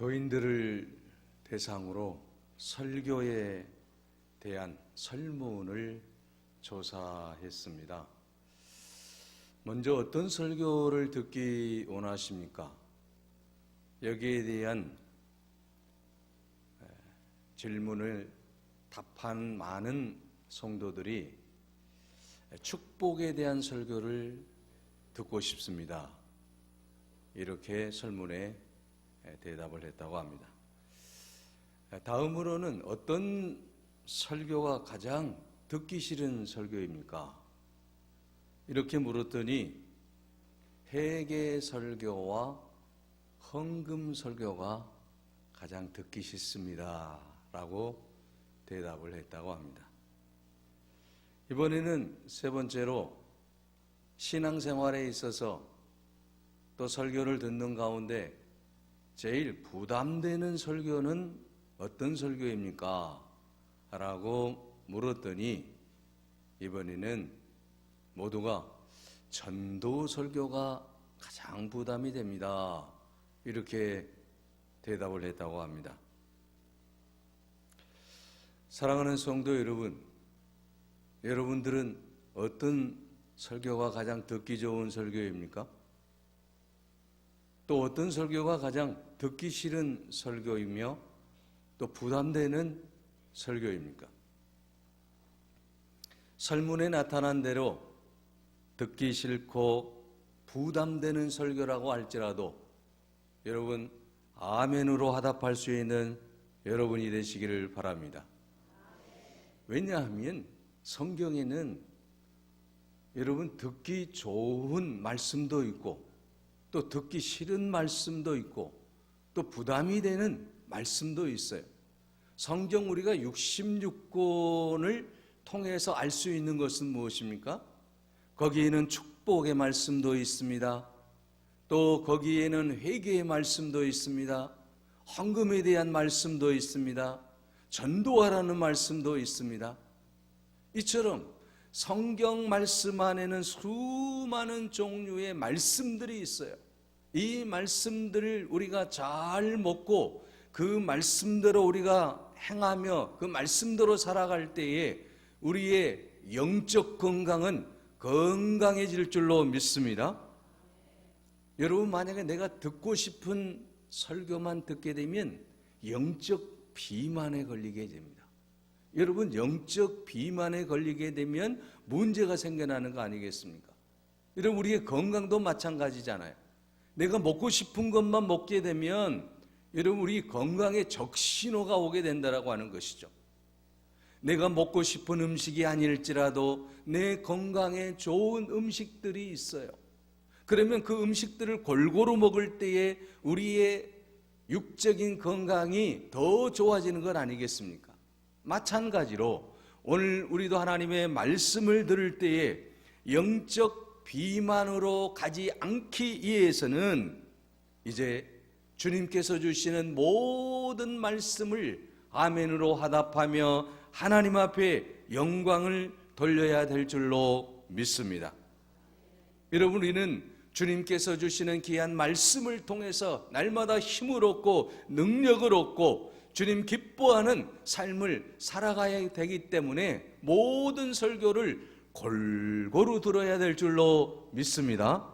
교인들을 대상으로 설교에 대한 설문을 조사했습니다. 먼저 어떤 설교를 듣기 원하십니까? 여기에 대한 질문을 답한 많은 성도들이 축복에 대한 설교를 듣고 싶습니다. 이렇게 설문에 대답을 했다고 합니다. 다음으로는 어떤 설교가 가장 듣기 싫은 설교입니까? 이렇게 물었더니 회개 설교와 헌금 설교가 가장 듣기 싫습니다. 라고 대답을 했다고 합니다. 이번에는 세 번째로 신앙생활에 있어서 또 설교를 듣는 가운데 제일 부담되는 설교는 어떤 설교입니까? 라고 물었더니 이번에는 모두가 전도 설교가 가장 부담이 됩니다. 이렇게 대답을 했다고 합니다. 사랑하는 성도 여러분, 여러분들은 어떤 설교가 가장 듣기 좋은 설교입니까? 또 어떤 설교가 가장 듣기 싫은 설교이며 또 부담되는 설교입니까? 설문에 나타난 대로 듣기 싫고 부담되는 설교라고 할지라도 여러분 아멘으로 화답할 수 있는 여러분이 되시기를 바랍니다. 왜냐하면 성경에는 여러분 듣기 좋은 말씀도 있고 또 듣기 싫은 말씀도 있고 또 부담이 되는 말씀도 있어요. 성경 우리가 66권을 통해서 알 수 있는 것은 무엇입니까? 거기에는 축복의 말씀도 있습니다. 또 거기에는 회개의 말씀도 있습니다. 헌금에 대한 말씀도 있습니다. 전도하라는 말씀도 있습니다. 이처럼 성경 말씀 안에는 수많은 종류의 말씀들이 있어요. 이 말씀들을 우리가 잘 먹고 그 말씀대로 우리가 행하며 그 말씀대로 살아갈 때에 우리의 영적 건강은 건강해질 줄로 믿습니다. 여러분 만약에 내가 듣고 싶은 설교만 듣게 되면 영적 비만에 걸리게 됩니다. 여러분 영적 비만에 걸리게 되면 문제가 생겨나는 거 아니겠습니까? 여러분 우리의 건강도 마찬가지잖아요. 내가 먹고 싶은 것만 먹게 되면 여러분 우리 건강에 적신호가 오게 된다라고 하는 것이죠. 내가 먹고 싶은 음식이 아닐지라도 내 건강에 좋은 음식들이 있어요. 그러면 그 음식들을 골고루 먹을 때에 우리의 육적인 건강이 더 좋아지는 것 아니겠습니까? 마찬가지로 오늘 우리도 하나님의 말씀을 들을 때에 영적 비만으로 가지 않기 위해서는 이제 주님께서 주시는 모든 말씀을 아멘으로 화답하며 하나님 앞에 영광을 돌려야 될 줄로 믿습니다. 여러분, 우리는 주님께서 주시는 귀한 말씀을 통해서 날마다 힘을 얻고 능력을 얻고 주님 기뻐하는 삶을 살아가야 되기 때문에 모든 설교를 골고루 들어야 될 줄로 믿습니다.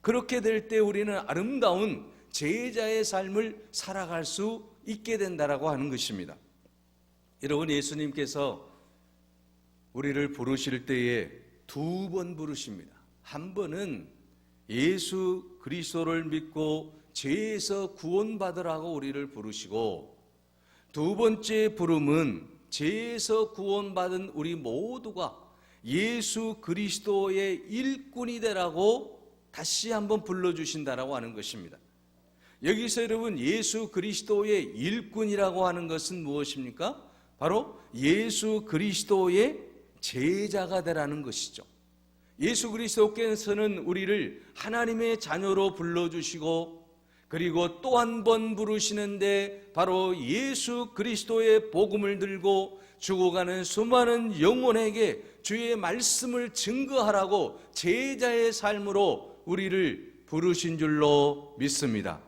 그렇게 될 때 우리는 아름다운 제자의 삶을 살아갈 수 있게 된다라고 하는 것입니다. 여러분 예수님께서 우리를 부르실 때에 두 번 부르십니다. 한 번은 예수 그리스도를 믿고 죄에서 구원받으라고 우리를 부르시고 두 번째 부름은 죄에서 구원받은 우리 모두가 예수 그리스도의 일꾼이 되라고 다시 한번 불러주신다라고 하는 것입니다. 여기서 여러분 예수 그리스도의 일꾼이라고 하는 것은 무엇입니까? 바로 예수 그리스도의 제자가 되라는 것이죠. 예수 그리스도께서는 우리를 하나님의 자녀로 불러주시고 그리고 또 한 번 부르시는데 바로 예수 그리스도의 복음을 들고 죽어가는 수많은 영혼에게 주의 말씀을 증거하라고 제자의 삶으로 우리를 부르신 줄로 믿습니다.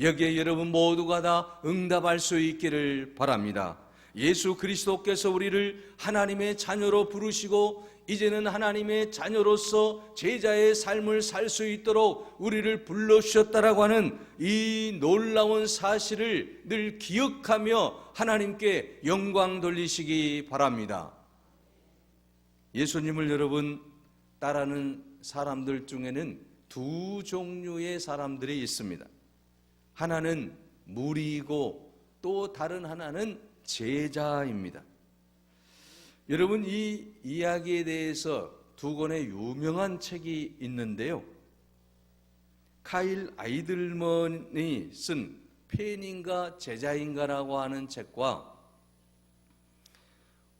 여기에 여러분 모두가 다 응답할 수 있기를 바랍니다. 예수 그리스도께서 우리를 하나님의 자녀로 부르시고 이제는 하나님의 자녀로서 제자의 삶을 살 수 있도록 우리를 불러주셨다라고 하는 이 놀라운 사실을 늘 기억하며 하나님께 영광 돌리시기 바랍니다. 예수님을 여러분 따르는 사람들 중에는 두 종류의 사람들이 있습니다. 하나는 무리이고 또 다른 하나는 제자입니다. 여러분 이 이야기에 대해서 두 권의 유명한 책이 있는데요. 카일 아이들먼이 쓴 팬인가 제자인가라고 하는 책과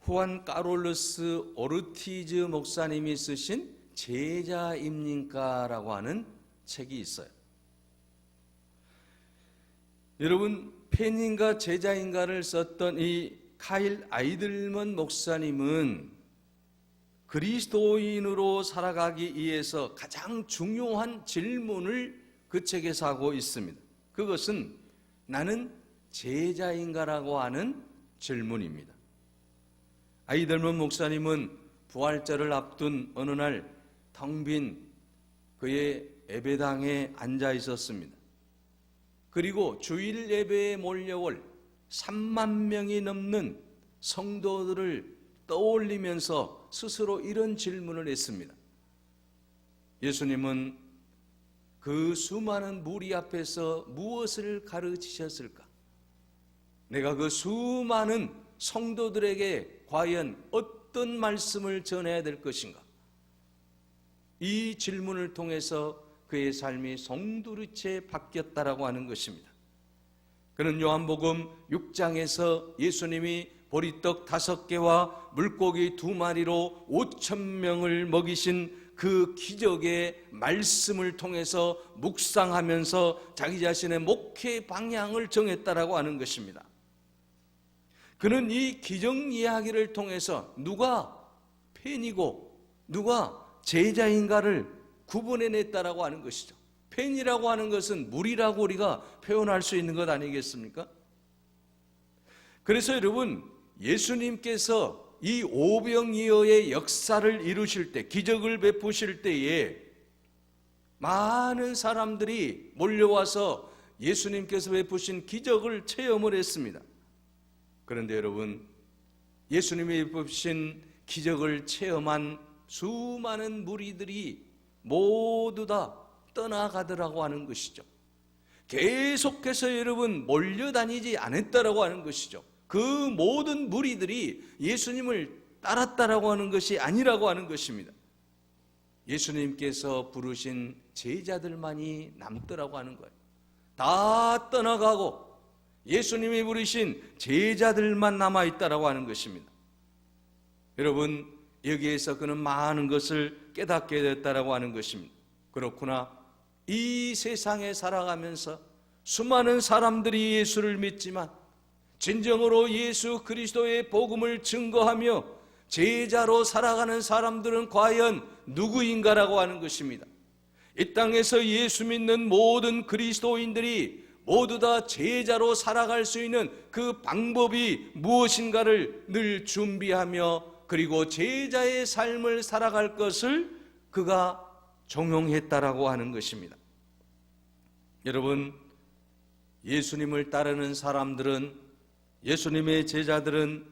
후안 까롤루스 오르티즈 목사님이 쓰신 제자입니까라고 하는 책이 있어요. 여러분 팬인가 제자인가를 썼던 이 카일 아이들먼 목사님은 그리스도인으로 살아가기 위해서 가장 중요한 질문을 그 책에서 하고 있습니다. 그것은 나는 제자인가라고 하는 질문입니다. 아이들먼 목사님은 부활절을 앞둔 어느 날 텅 빈 그의 예배당에 앉아 있었습니다. 그리고 주일 예배에 몰려올 3만 명이 넘는 성도들을 떠올리면서 스스로 이런 질문을 했습니다. 예수님은 그 수많은 무리 앞에서 무엇을 가르치셨을까? 내가 그 수많은 성도들에게 과연 어떤 말씀을 전해야 될 것인가? 이 질문을 통해서 그의 삶이 송두리째 바뀌었다라고 하는 것입니다. 그는 요한복음 6장에서 예수님이 보리떡 다섯 개와 물고기 두 마리로 오천 명을 먹이신 그 기적의 말씀을 통해서 묵상하면서 자기 자신의 목회 방향을 정했다라고 하는 것입니다. 그는 이 기적 이야기를 통해서 누가 팬이고 누가 제자인가를 구분해냈다라고 하는 것이죠. 팬이라고 하는 것은 물이라고 우리가 표현할 수 있는 것 아니겠습니까? 그래서 여러분 예수님께서 이 오병이어의 역사를 이루실 때 기적을 베푸실 때에 많은 사람들이 몰려와서 예수님께서 베푸신 기적을 체험을 했습니다. 그런데 여러분 예수님이 베푸신 기적을 체험한 수많은 무리들이 모두 다 떠나가더라고 하는 것이죠. 계속해서 여러분 몰려다니지 않았다라고 하는 것이죠. 그 모든 무리들이 예수님을 따랐다라고 하는 것이 아니라고 하는 것입니다. 예수님께서 부르신 제자들만이 남더라고 하는 거예요. 다 떠나가고 예수님이 부르신 제자들만 남아 있다라고 하는 것입니다. 여러분 여기에서 그는 많은 것을 깨닫게 됐다라고 하는 것입니다. 그렇구나. 이 세상에 살아가면서 수많은 사람들이 예수를 믿지만 진정으로 예수 그리스도의 복음을 증거하며 제자로 살아가는 사람들은 과연 누구인가라고 하는 것입니다. 이 땅에서 예수 믿는 모든 그리스도인들이 모두 다 제자로 살아갈 수 있는 그 방법이 무엇인가를 늘 준비하며 그리고 제자의 삶을 살아갈 것을 그가 종용했다라고 하는 것입니다. 여러분, 예수님을 따르는 사람들은 예수님의 제자들은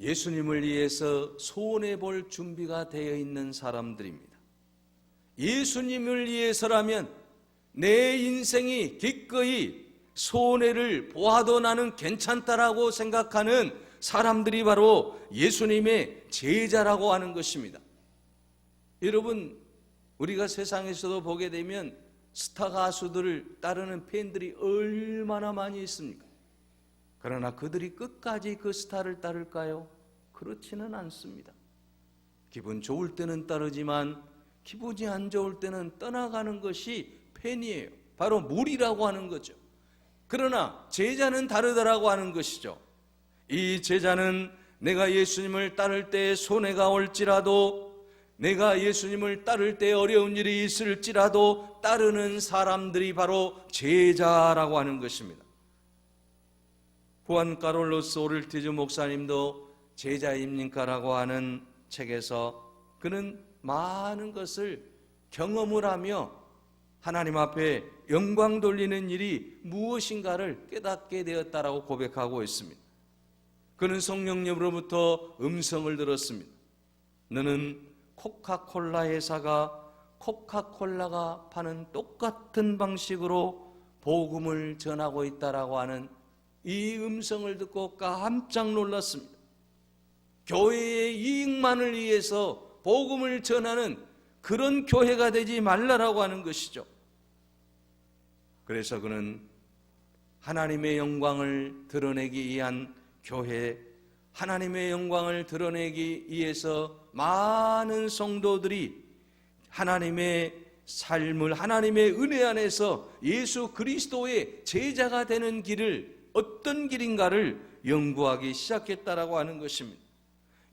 예수님을 위해서 소원해 볼 준비가 되어 있는 사람들입니다. 예수님을 위해서라면 내 인생이 기꺼이 손해를 보아도 나는 괜찮다라고 생각하는 사람들이 바로 예수님의 제자라고 하는 것입니다. 여러분, 우리가 세상에서도 보게 되면 스타 가수들을 따르는 팬들이 얼마나 많이 있습니까? 그러나 그들이 끝까지 그 스타를 따를까요? 그렇지는 않습니다. 기분 좋을 때는 따르지만 기분이 안 좋을 때는 떠나가는 것이 팬이에요. 바로 물이라고 하는 거죠. 그러나 제자는 다르다라고 하는 것이죠. 이 제자는 내가 예수님을 따를 때 손해가 올지라도 내가 예수님을 따를 때 어려운 일이 있을지라도 따르는 사람들이 바로 제자라고 하는 것입니다. 후안 카롤로스 오를티즈 목사님도 제자입니까라고 하는 책에서 그는 많은 것을 경험을 하며 하나님 앞에 영광 돌리는 일이 무엇인가를 깨닫게 되었다라고 고백하고 있습니다. 그는 성령님으로부터 음성을 들었습니다. 너는 코카콜라 회사가 코카콜라가 파는 똑같은 방식으로 복음을 전하고 있다라고 하는 이 음성을 듣고 깜짝 놀랐습니다. 교회의 이익만을 위해서 복음을 전하는 그런 교회가 되지 말라라고 하는 것이죠. 그래서 그는 하나님의 영광을 드러내기 위한 교회, 하나님의 영광을 드러내기 위해서 많은 성도들이 하나님의 삶을 하나님의 은혜 안에서 예수 그리스도의 제자가 되는 길을 어떤 길인가를 연구하기 시작했다라고 하는 것입니다.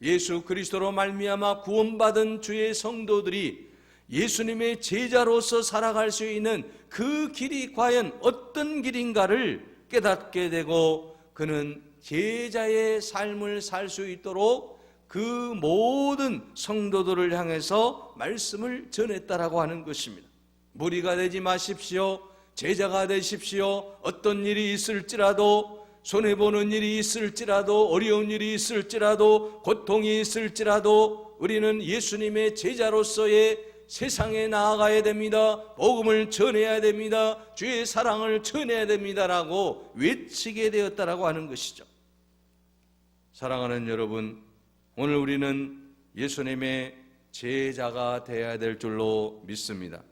예수 그리스도로 말미암아 구원받은 주의 성도들이 예수님의 제자로서 살아갈 수 있는 그 길이 과연 어떤 길인가를 깨닫게 되고 그는 제자의 삶을 살 수 있도록 그 모든 성도들을 향해서 말씀을 전했다라고 하는 것입니다. 무리가 되지 마십시오. 제자가 되십시오. 어떤 일이 있을지라도 손해보는 일이 있을지라도 어려운 일이 있을지라도 고통이 있을지라도 우리는 예수님의 제자로서의 세상에 나아가야 됩니다. 복음을 전해야 됩니다. 주의 사랑을 전해야 됩니다라고 외치게 되었다라고 하는 것이죠. 사랑하는 여러분, 오늘 우리는 예수님의 제자가 되어야 될 줄로 믿습니다.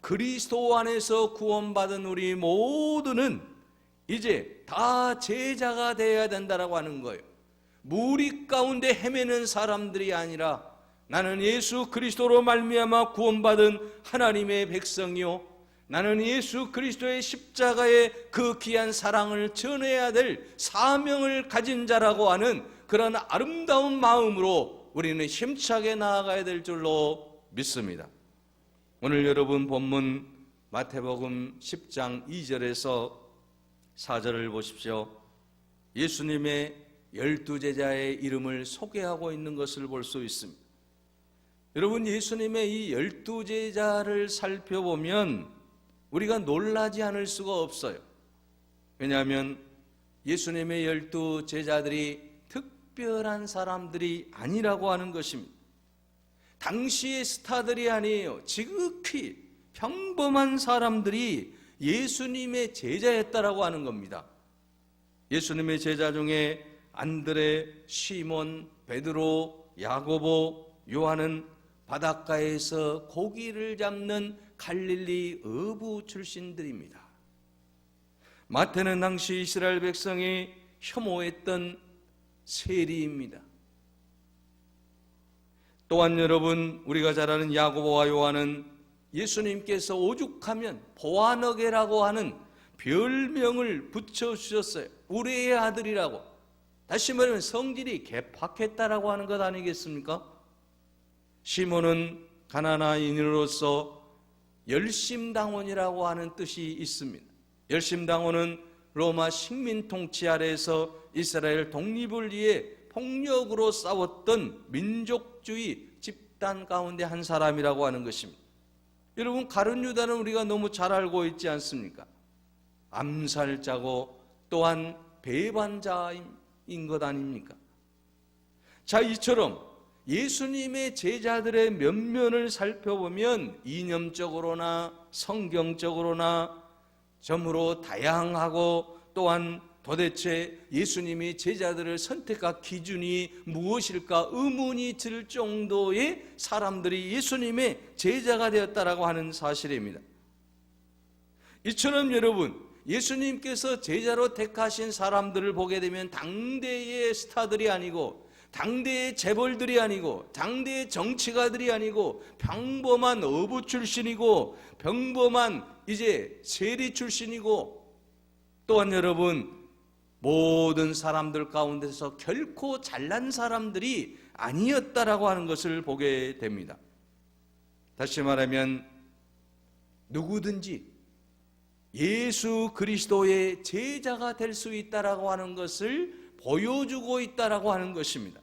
그리스도 안에서 구원받은 우리 모두는 이제 다 제자가 되어야 된다라고 하는 거예요. 무리 가운데 헤매는 사람들이 아니라 나는 예수 그리스도로 말미암아 구원받은 하나님의 백성이요 나는 예수 그리스도의 십자가의 그 귀한 사랑을 전해야 될 사명을 가진 자라고 하는 그런 아름다운 마음으로 우리는 힘차게 나아가야 될 줄로 믿습니다. 오늘 여러분 본문 마태복음 10장 2절에서 4절을 보십시오. 예수님의 열두 제자의 이름을 소개하고 있는 것을 볼 수 있습니다. 여러분 예수님의 이 열두 제자를 살펴보면 우리가 놀라지 않을 수가 없어요. 왜냐하면 예수님의 열두 제자들이 특별한 사람들이 아니라고 하는 것입니다. 당시의 스타들이 아니에요. 지극히 평범한 사람들이 예수님의 제자였다라고 하는 겁니다. 예수님의 제자 중에 안드레, 시몬, 베드로, 야고보, 요한은 바닷가에서 고기를 잡는 갈릴리 어부 출신들입니다. 마태는 당시 이스라엘 백성이 혐오했던 세리입니다. 또한 여러분 우리가 잘 아는 야고보와 요한은 예수님께서 오죽하면 보아너게라고 하는 별명을 붙여 주셨어요. 우리의 아들이라고. 다시 말하면 성질이 개팍했다라고 하는 것 아니겠습니까? 시몬은 가나나인으로서 열심당원이라고 하는 뜻이 있습니다. 열심당원은 로마 식민 통치 아래에서 이스라엘 독립을 위해 폭력으로 싸웠던 민족주의 집단 가운데 한 사람이라고 하는 것입니다. 여러분 가룟 유다는 우리가 너무 잘 알고 있지 않습니까? 암살자고 또한 배반자인 것 아닙니까? 자 이처럼 예수님의 제자들의 면면을 살펴보면 이념적으로나 성경적으로나 점으로 다양하고 또한 도대체 예수님이 제자들을 선택한 기준이 무엇일까 의문이 들 정도의 사람들이 예수님의 제자가 되었다라고 하는 사실입니다. 이처럼 여러분 예수님께서 제자로 택하신 사람들을 보게 되면 당대의 스타들이 아니고 당대의 재벌들이 아니고 당대의 정치가들이 아니고 평범한 어부 출신이고 평범한 이제 세리 출신이고 또한 여러분 모든 사람들 가운데서 결코 잘난 사람들이 아니었다라고 하는 것을 보게 됩니다. 다시 말하면 누구든지 예수 그리스도의 제자가 될 수 있다라고 하는 것을 보여주고 있다라고 하는 것입니다.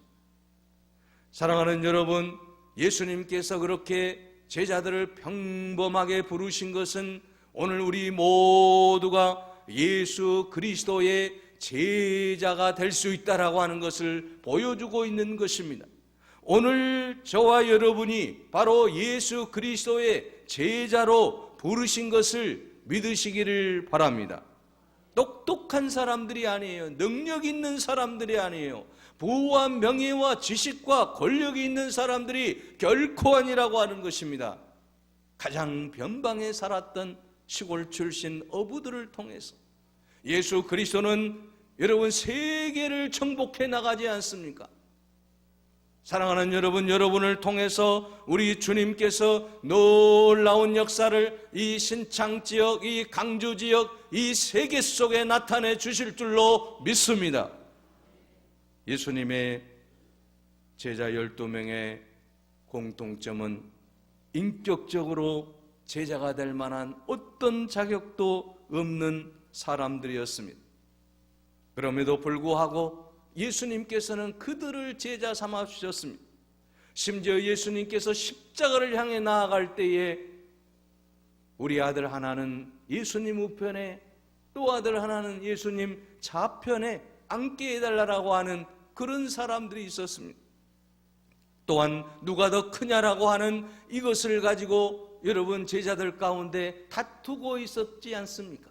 사랑하는 여러분, 예수님께서 그렇게 제자들을 평범하게 부르신 것은 오늘 우리 모두가 예수 그리스도의 제자가 될 수 있다라고 하는 것을 보여주고 있는 것입니다. 오늘 저와 여러분이 바로 예수 그리스도의 제자로 부르신 것을 믿으시기를 바랍니다. 똑똑한 사람들이 아니에요. 능력 있는 사람들이 아니에요. 부와 명예와 지식과 권력이 있는 사람들이 결코 아니라고 하는 것입니다. 가장 변방에 살았던 시골 출신 어부들을 통해서 예수 그리스도는 여러분 세계를 정복해 나가지 않습니까? 사랑하는 여러분, 여러분을 통해서 우리 주님께서 놀라운 역사를 이 신창 지역, 이 강주 지역, 이 세계 속에 나타내 주실 줄로 믿습니다. 예수님의 제자 12명의 공통점은 인격적으로 제자가 될 만한 어떤 자격도 없는 사람들이었습니다. 그럼에도 불구하고 예수님께서는 그들을 제자 삼아 주셨습니다. 심지어 예수님께서 십자가를 향해 나아갈 때에 우리 아들 하나는 예수님 우편에 또 아들 하나는 예수님 좌편에 앉게 해달라고 하는 그런 사람들이 있었습니다. 또한 누가 더 크냐라고 하는 이것을 가지고 여러분 제자들 가운데 다투고 있었지 않습니까?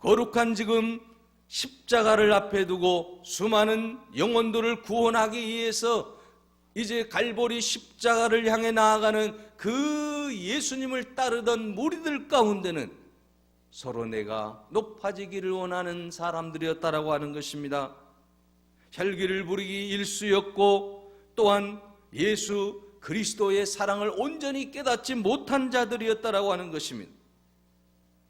거룩한 지금 십자가를 앞에 두고 수많은 영혼들을 구원하기 위해서 이제 갈보리 십자가를 향해 나아가는 그 예수님을 따르던 무리들 가운데는 서로 내가 높아지기를 원하는 사람들이었다라고 하는 것입니다. 혈기를 부리기 일수였고 또한 예수 그리스도의 사랑을 온전히 깨닫지 못한 자들이었다라고 하는 것입니다.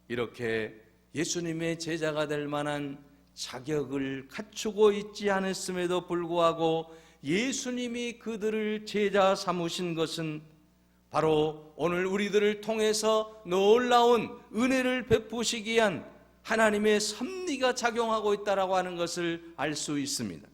이렇게 예수님의 제자가 될 만한 자격을 갖추고 있지 않았음에도 불구하고 예수님이 그들을 제자 삼으신 것은 바로 오늘 우리들을 통해서 놀라운 은혜를 베푸시기 위한 하나님의 섭리가 작용하고 있다라고 하는 것을 알 수 있습니다.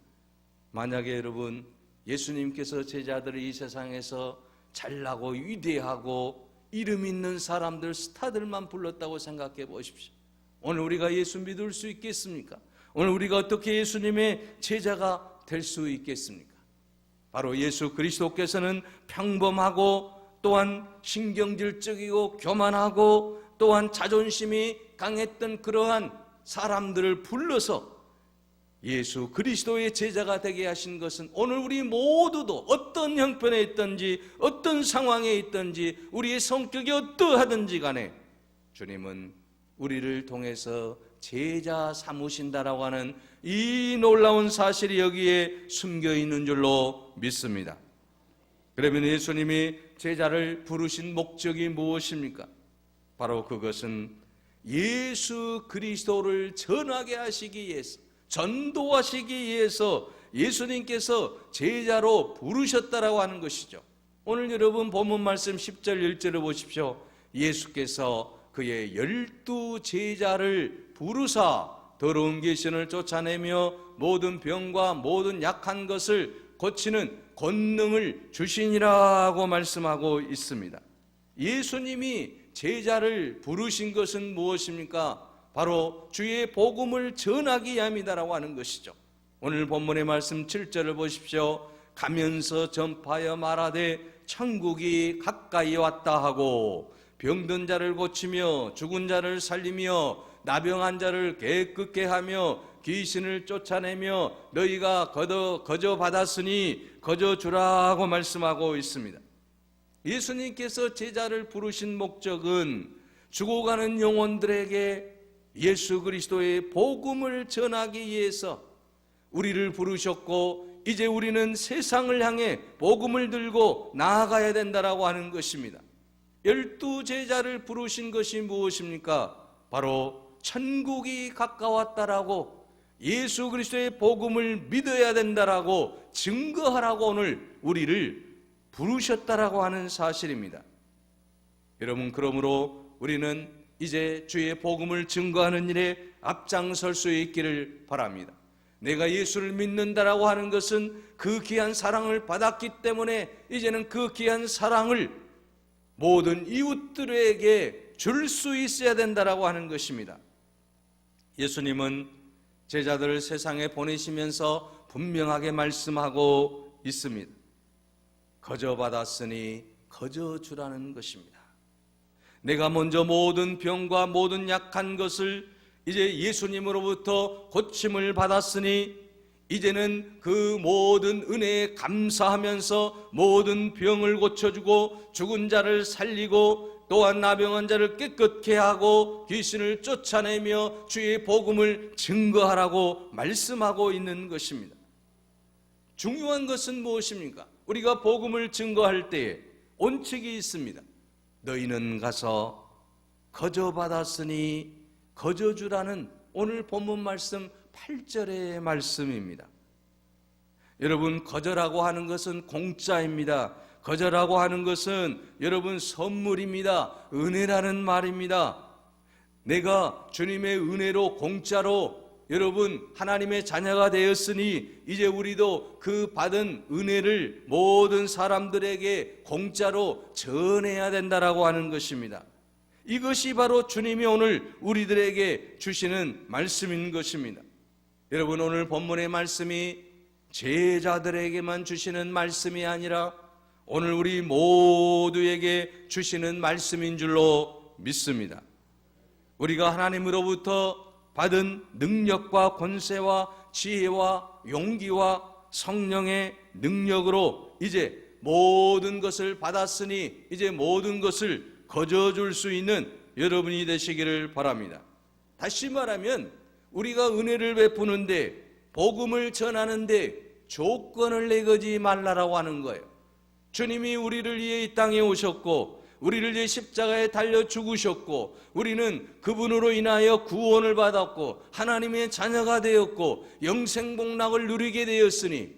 만약에 여러분 예수님께서 제자들을 이 세상에서 잘나고 위대하고 이름 있는 사람들 스타들만 불렀다고 생각해 보십시오. 오늘 우리가 예수 믿을 수 있겠습니까? 오늘 우리가 어떻게 예수님의 제자가 될 수 있겠습니까? 바로 예수 그리스도께서는 평범하고 또한 신경질적이고 교만하고 또한 자존심이 강했던 그러한 사람들을 불러서 예수 그리스도의 제자가 되게 하신 것은 오늘 우리 모두도 어떤 형편에 있든지 어떤 상황에 있든지 우리의 성격이 어떠하든지 간에 주님은 우리를 통해서 제자 삼으신다라고 하는 이 놀라운 사실이 여기에 숨겨 있는 줄로 믿습니다. 그러면 예수님이 제자를 부르신 목적이 무엇입니까? 바로 그것은 예수 그리스도를 전하게 하시기 위해서 전도하시기 위해서 예수님께서 제자로 부르셨다라고 하는 것이죠. 오늘 여러분 본문 말씀 10절 1절을 보십시오. 예수께서 그의 열두 제자를 부르사 더러운 귀신을 쫓아내며 모든 병과 모든 약한 것을 고치는 권능을 주시니라고 말씀하고 있습니다. 예수님이 제자를 부르신 것은 무엇입니까? 바로 주의 복음을 전하기 위함이다라고 하는 것이죠. 오늘 본문의 말씀 7절을 보십시오. 가면서 전파하여 말하되 천국이 가까이 왔다 하고 병든 자를 고치며 죽은 자를 살리며 나병한 자를 깨끗게 하며 귀신을 쫓아내며 너희가 거저 받았으니 거저 주라고 말씀하고 있습니다. 예수님께서 제자를 부르신 목적은 죽어가는 영혼들에게 예수 그리스도의 복음을 전하기 위해서 우리를 부르셨고 이제 우리는 세상을 향해 복음을 들고 나아가야 된다라고 하는 것입니다. 열두 제자를 부르신 것이 무엇입니까? 바로 천국이 가까웠다라고 예수 그리스도의 복음을 믿어야 된다라고 증거하라고 오늘 우리를 부르셨다라고 하는 사실입니다. 여러분 그러므로 우리는 이제 주의 복음을 증거하는 일에 앞장설 수 있기를 바랍니다. 내가 예수를 믿는다라고 하는 것은 그 귀한 사랑을 받았기 때문에 이제는 그 귀한 사랑을 모든 이웃들에게 줄 수 있어야 된다라고 하는 것입니다. 예수님은 제자들을 세상에 보내시면서 분명하게 말씀하고 있습니다. 거저 받았으니 거저 주라는 것입니다. 내가 먼저 모든 병과 모든 약한 것을 이제 예수님으로부터 고침을 받았으니 이제는 그 모든 은혜에 감사하면서 모든 병을 고쳐주고 죽은 자를 살리고 또한 나병한 자를 깨끗게 하고 귀신을 쫓아내며 주의 복음을 증거하라고 말씀하고 있는 것입니다. 중요한 것은 무엇입니까? 우리가 복음을 증거할 때에 원칙이 있습니다. 너희는 가서 거저 받았으니 거저 주라는 오늘 본문 말씀 8절의 말씀입니다. 여러분 거저라고 하는 것은 공짜입니다. 거저라고 하는 것은 여러분 선물입니다. 은혜라는 말입니다. 내가 주님의 은혜로 공짜로 여러분 하나님의 자녀가 되었으니 이제 우리도 그 받은 은혜를 모든 사람들에게 공짜로 전해야 된다라고 하는 것입니다. 이것이 바로 주님이 오늘 우리들에게 주시는 말씀인 것입니다. 여러분 오늘 본문의 말씀이 제자들에게만 주시는 말씀이 아니라 오늘 우리 모두에게 주시는 말씀인 줄로 믿습니다. 우리가 하나님으로부터 받은 능력과 권세와 지혜와 용기와 성령의 능력으로 이제 모든 것을 받았으니 이제 모든 것을 거저줄 수 있는 여러분이 되시기를 바랍니다. 다시 말하면 우리가 은혜를 베푸는데 복음을 전하는데 조건을 내거지 말라라고 하는 거예요. 주님이 우리를 위해 이 땅에 오셨고 우리를 위해 십자가에 달려 죽으셨고 우리는 그분으로 인하여 구원을 받았고 하나님의 자녀가 되었고 영생 복락을 누리게 되었으니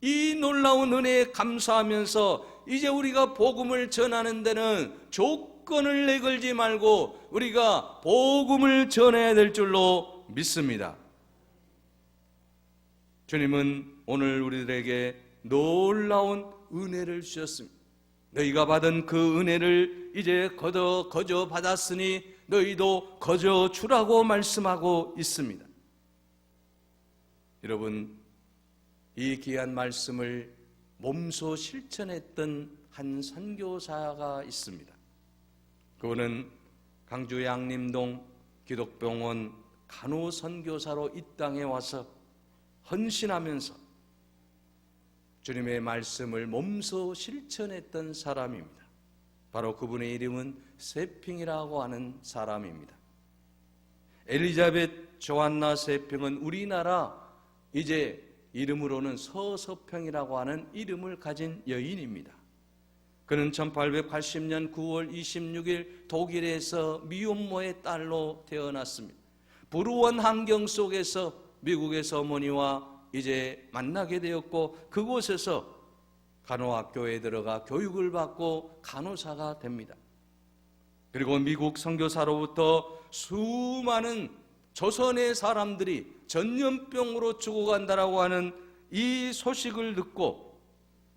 이 놀라운 은혜에 감사하면서 이제 우리가 복음을 전하는 데는 조건을 내걸지 말고 우리가 복음을 전해야 될 줄로 믿습니다. 주님은 오늘 우리들에게 놀라운 은혜를 주셨습니다. 너희가 받은 그 은혜를 이제 거저 거저 받았으니 너희도 거저 주라고 말씀하고 있습니다. 여러분 이 귀한 말씀을 몸소 실천했던 한 선교사가 있습니다. 그분은 강주 양림동 기독병원 간호 선교사로 이 땅에 와서 헌신하면서 주님의 말씀을 몸소 실천했던 사람입니다. 바로 그분의 이름은 세핑이라고 하는 사람입니다. 엘리자벳 조안나 세핑은 우리나라 이제 이름으로는 서서평이라고 하는 이름을 가진 여인입니다. 그는 1880년 9월 26일 독일에서 미혼모의 딸로 태어났습니다. 불우한 환경 속에서 미국의 어머니와 이제 만나게 되었고 그곳에서 간호학교에 들어가 교육을 받고 간호사가 됩니다. 그리고 미국 선교사로부터 수많은 조선의 사람들이 전염병으로 죽어간다라고 하는 이 소식을 듣고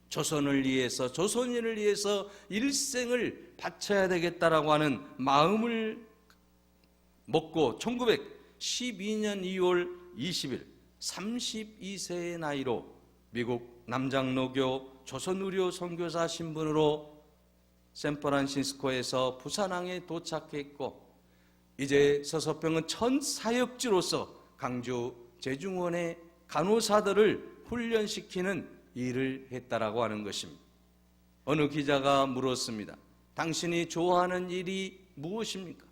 조선을 위해서 조선인을 위해서 일생을 바쳐야 되겠다라고 하는 마음을 먹고 1912년 2월 20일 32세의 나이로 미국 남장로교 조선의료 선교사 신분으로 샌프란시스코에서 부산항에 도착했고 이제 서서평은 천사역지로서 강주 제중원의 간호사들을 훈련시키는 일을 했다라고 하는 것입니다. 어느 기자가 물었습니다. 당신이 좋아하는 일이 무엇입니까?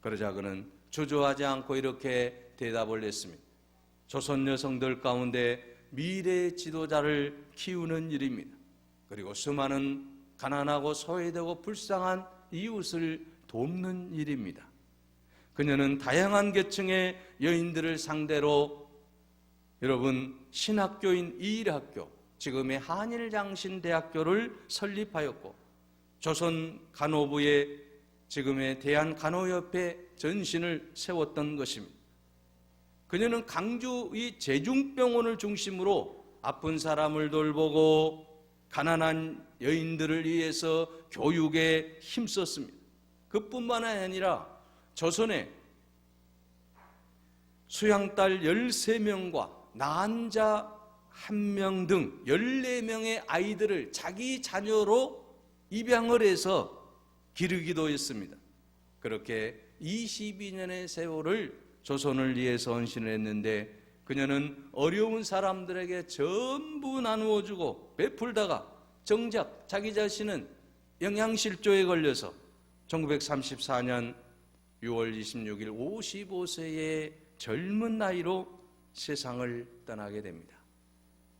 그러자 그는 주저하지 않고 이렇게 대답을 했습니다. 조선 여성들 가운데 미래 지도자를 키우는 일입니다. 그리고 수많은 가난하고 소외되고 불쌍한 이웃을 돕는 일입니다. 그녀는 다양한 계층의 여인들을 상대로 여러분 신학교인 이일학교 지금의 한일장신대학교를 설립하였고 조선 간호부의 지금의 대한간호협회 전신을 세웠던 것입니다. 그녀는 강주 이 제중병원을 중심으로 아픈 사람을 돌보고 가난한 여인들을 위해서 교육에 힘썼습니다. 그뿐만 아니라 조선에 수양딸 13명과 난자 1명 등 14명의 아이들을 자기 자녀로 입양을 해서 기르기도 했습니다. 그렇게 22년의 세월을 조선을 위해서 헌신을 했는데 그녀는 어려운 사람들에게 전부 나누어 주고 베풀다가 정작 자기 자신은 영양실조에 걸려서 1934년 6월 26일 55세의 젊은 나이로 세상을 떠나게 됩니다.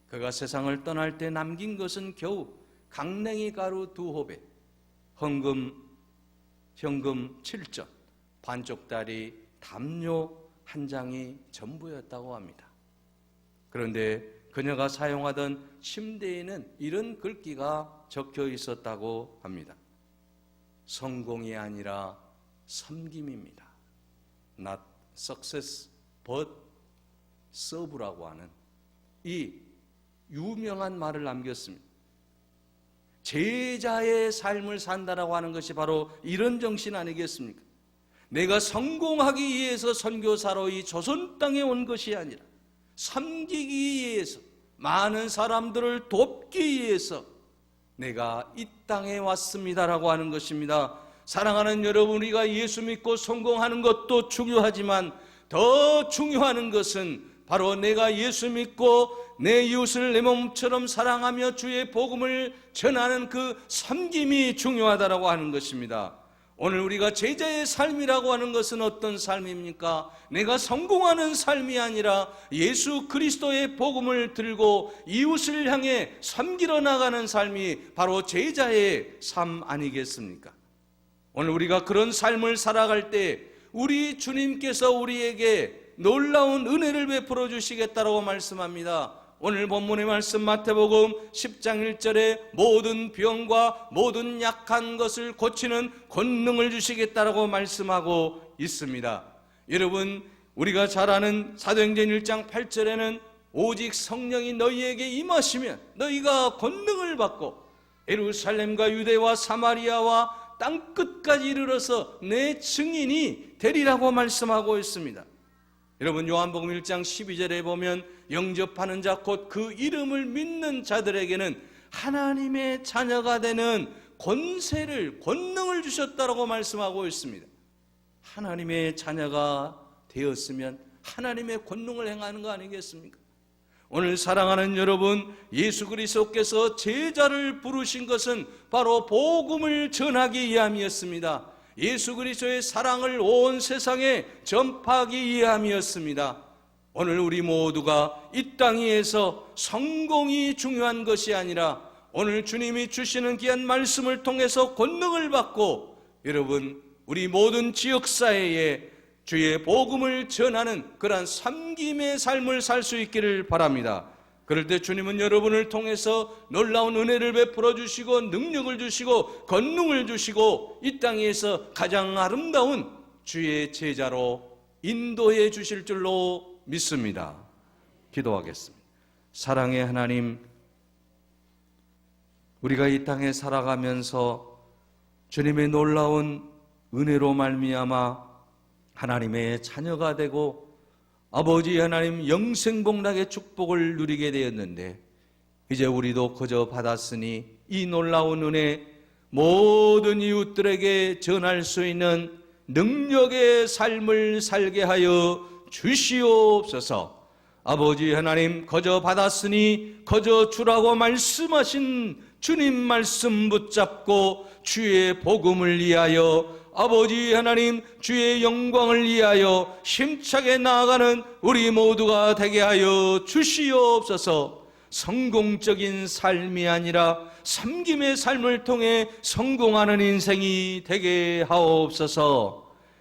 그가 세상을 떠날 때 남긴 것은 겨우 강냉이 가루 두 호배, 헌금, 현금 7전, 반쪽 다리, 담요 한 장이 전부였다고 합니다. 그런데 그녀가 사용하던 침대에는 이런 글귀가 적혀 있었다고 합니다. 성공이 아니라 섬김입니다. Not success, but serve라고 하는 이 유명한 말을 남겼습니다. 제자의 삶을 산다라고 하는 것이 바로 이런 정신 아니겠습니까? 내가 성공하기 위해서 선교사로 이 조선 땅에 온 것이 아니라 섬기기 위해서 많은 사람들을 돕기 위해서 내가 이 땅에 왔습니다라고 하는 것입니다. 사랑하는 여러분, 우리가 예수 믿고 성공하는 것도 중요하지만 더 중요한 것은 바로 내가 예수 믿고 내 이웃을 내 몸처럼 사랑하며 주의 복음을 전하는 그 섬김이 중요하다라고 하는 것입니다. 오늘 우리가 제자의 삶이라고 하는 것은 어떤 삶입니까? 내가 성공하는 삶이 아니라 예수 그리스도의 복음을 들고 이웃을 향해 섬기러 나가는 삶이 바로 제자의 삶 아니겠습니까? 오늘 우리가 그런 삶을 살아갈 때 우리 주님께서 우리에게 놀라운 은혜를 베풀어 주시겠다라고 말씀합니다. 오늘 본문의 말씀 마태복음 10장 1절에 모든 병과 모든 약한 것을 고치는 권능을 주시겠다라고 말씀하고 있습니다. 여러분 우리가 잘 아는 사도행전 1장 8절에는 오직 성령이 너희에게 임하시면 너희가 권능을 받고 예루살렘과 유대와 사마리아와 땅 끝까지 이르러서 내 증인이 되리라고 말씀하고 있습니다. 여러분 요한복음 1장 12절에 보면 영접하는 자 곧 그 이름을 믿는 자들에게는 하나님의 자녀가 되는 권세를 권능을 주셨다라고 말씀하고 있습니다. 하나님의 자녀가 되었으면 하나님의 권능을 행하는 거 아니겠습니까? 오늘 사랑하는 여러분, 예수 그리스도께서 제자를 부르신 것은 바로 복음을 전하기 위함이었습니다. 예수 그리스도의 사랑을 온 세상에 전파하기 위함이었습니다. 오늘 우리 모두가 이 땅 위에서 성공이 중요한 것이 아니라 오늘 주님이 주시는 귀한 말씀을 통해서 권능을 받고 여러분 우리 모든 지역 사회에 주의 복음을 전하는 그러한 섬김의 삶을 살 수 있기를 바랍니다. 그럴 때 주님은 여러분을 통해서 놀라운 은혜를 베풀어 주시고 능력을 주시고 권능을 주시고 이 땅에서 가장 아름다운 주의 제자로 인도해 주실 줄로 믿습니다. 기도하겠습니다. 사랑의 하나님, 우리가 이 땅에 살아가면서 주님의 놀라운 은혜로 말미암아 하나님의 자녀가 되고 아버지 하나님 영생복락의 축복을 누리게 되었는데 이제 우리도 그저 받았으니 이 놀라운 은혜 모든 이웃들에게 전할 수 있는 능력의 삶을 살게 하여 주시옵소서. 아버지 하나님 거저 받았으니 거저 주라고 말씀하신 주님 말씀 붙잡고 주의 복음을 위하여 아버지 하나님 주의 영광을 위하여 힘차게 나아가는 우리 모두가 되게 하여 주시옵소서. 성공적인 삶이 아니라 섬김의 삶을 통해 성공하는 인생이 되게 하옵소서.